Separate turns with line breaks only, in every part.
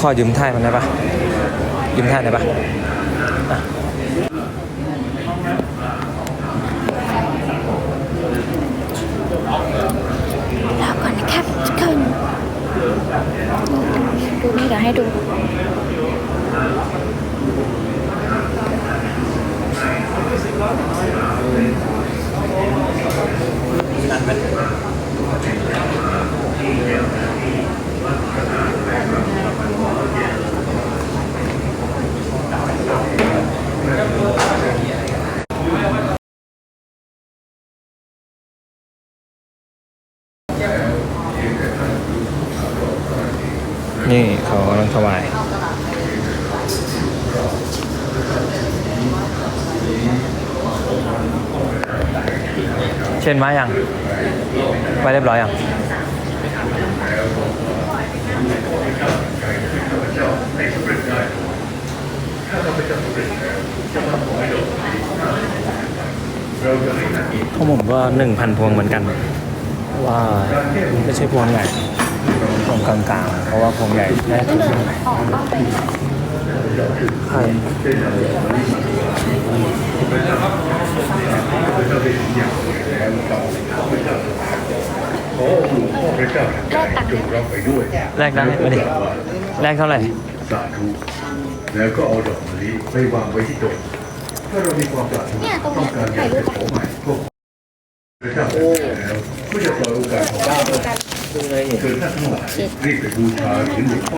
ขอยืมท่ายมันได้ปะยืมท่ายได้ปะอะ
รอก่อนนะครับทุกคนดูนี่เดี๋ยวให้ดู
นี่เขากำลังถวายเช่นมายังไปเรียบร้อยยังของผมก็หนึ่งพันพวงเหมือนกัน ว่าไม่ใช่พวงใหญ่ พวงกลางๆ เพราะว่าพวงใหญ่แน่ทุกใช่
ขอองค์หลวงพ่องหลายจงรับไปด้วย
แรกได้ไหมดิแรกเท่าไหร่
สาธุแล้วก็เอาดอกมะลิไปวางไว้ที่โต๊ะถ้าเรามีความปรารถนา
ต้
องการอยากจะขอใหม่ก็พระเจ้าแล้วก็จะปล่อยโอกาสของเราเชิญท่านทั้งหลายรีบไปบูชาเหรียญหลวงพ่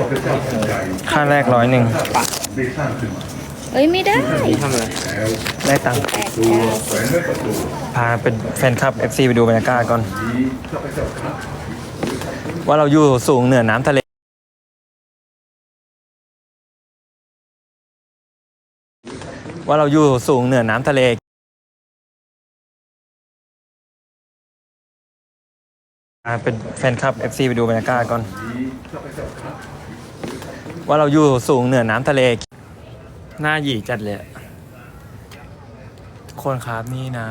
อพระเจ้าทันใจ
ค่าแรกร้อยหนึ่ง
ได้สร้างขึ้นมา
เอ้ยไม่ได้
ทำอะไร
แล้ว
ได้ตังค์
ตัวแขวนไว้กับตัว
พาเป็นแฟนคลับ FC ไปดูบรรยากาศก่อน
นี้ข้าพเจ้าครับ
ว่าเราอยู่สูงเหนือน้ำทะเลว่าเราอยู่สูงเหนือน้ำทะเล พาเป็นแฟนคลับ FC ไปดูบรรยากาศก่อน ว่าเราอยู่สูงเหนือน้ำทะเล หน้าหยีจัดเลยอะทุกคนครับนี่นะ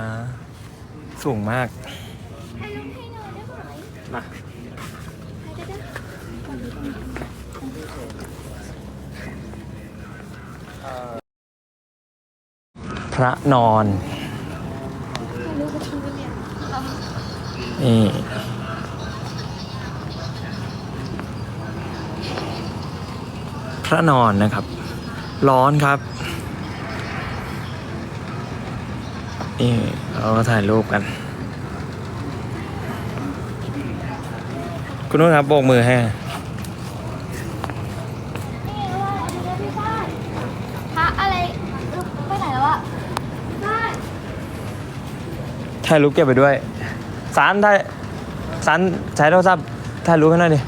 สูงมากมาพระนอนนี่ พระนอนนะครับ ร้อนครับ นี่เราก็ถ่ายรูปกัน คุณนุ่นครับโบกมือให้
พระอะไรไปไหนแล้วอะ
ถ่ายรูปเก็บไปด้วย สารถ่ายสารใช้โทรศัพท์ถ่ายรูปให้หน่อยดิ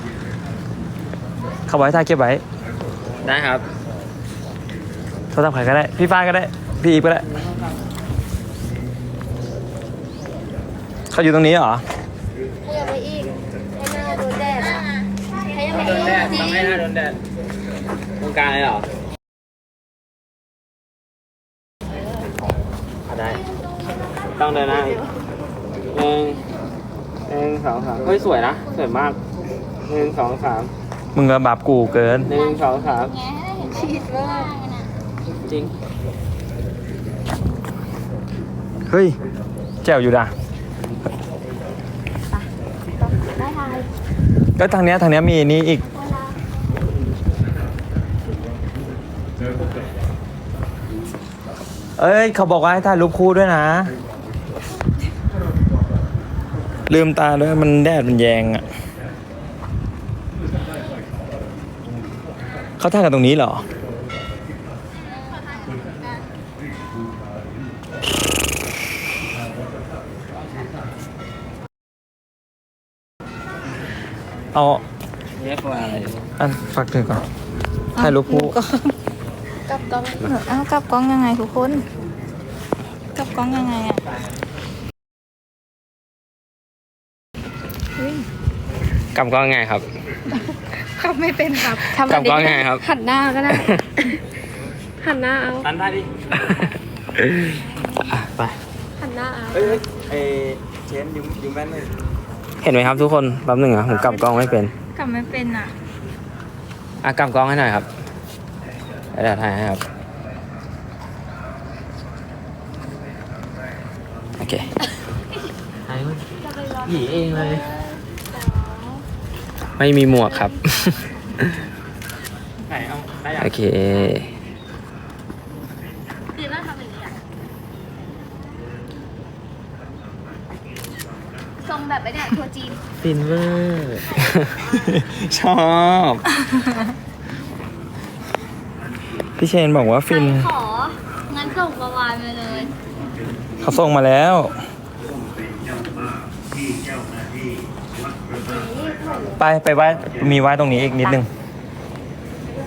เข้าไว้ถ่ายเก็บไว้
ได้ครับ
โทรศัพท์ใครก็ได้ พี่ฟ้าก็ได้ พี่อีฟก็ได้ เขาอยู่ตรงนี้เหรอ
ขยับไปอีกให้หน้าโดนแดดอะขยับไป
โด
อี
น
ก
แดด
จริง
ทำให้หน้าโดนแดดตรงกลางเลยเหรออะได้ ต้องเดินหน้าอีกหนึ่งหนึ่งสองสามเฮ้ย สวยนะ สวยมากหนึ่งสองสาม
มึงก็บาปกูเกิน
หนึ่งสองสาม
ไงให้ได้เห็นชีดมากนะ
จริง
เฮ้ย แจ๋วอยู่ด่ะ
ได้ทาย
ก็ทางเนี้ยทางเนี้ยมีนี่อีก เอ้ย เขาบอกว่าให้ถ่ายรูปคู่ด้วยนะ ลืมตาด้วยมันแดดมันแยงอะ เขาถ่ายกันตรงนี้เหรอ เอา
เรียกว่าอะไร
อันฝากถือก่อนถ่ายรูปคู่
กลับกล้องเอ้ากลับกล้องยังไงทุกคนกลับกล้องยังไงอะเฮ้ย
กำกล้องไงครับ
ขับไม่เป็นครับ
กลับกล้องไงครับ
หันหน้าก็ได้ หันหน้าเอา
ตันได้ดิไป
หันหน้าเอา
เอ้ยเอ้ยเชนยืมยืมแว่นหน่อย
เห็นไหมครับทุกคน แป๊บหนึ่งอะผมกลับกล้องไม่เป็น
กลับไม่เป็นอะ
อะกลับกล้องให้หน่อยครับเดี๋ยวถ่ายให้ครับ โอเคถ่ายมันหยีเองเลย ไม่มีหมวกครับ
ไหนเอาได้ยัง
โอเค
คือน่าทำอย่างนี้อะทรงแบบไอ้เนี่ยทัวร์จีน
ฟินเวอร์ชอบพี่เชนบอกว่าฟิน
ขอ งั้นส่งประวานไปเลย
เขาส่งมาแล้ว ไปไปไหว้มีไหว้ตรงนี้อีกนิดนึง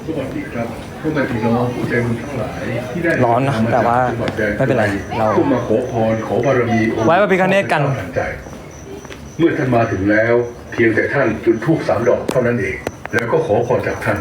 สวัสดีครับพ่อแม่พี่น้องผู้ใจบุญทั้งหลายที่ได้
ร้อนนะแต่ว่าไม่เป็นไรเรา
ผู้มาขอพรขอบารมีองค์
ไว้พระพิฆเนศกัน
ทัใจเมื่อท่านมาถึงแล้ว เพียงแต่ท่านจุดธูปสามดอกเท่านั้นเอง แล้วก็ขอพรจากท่าน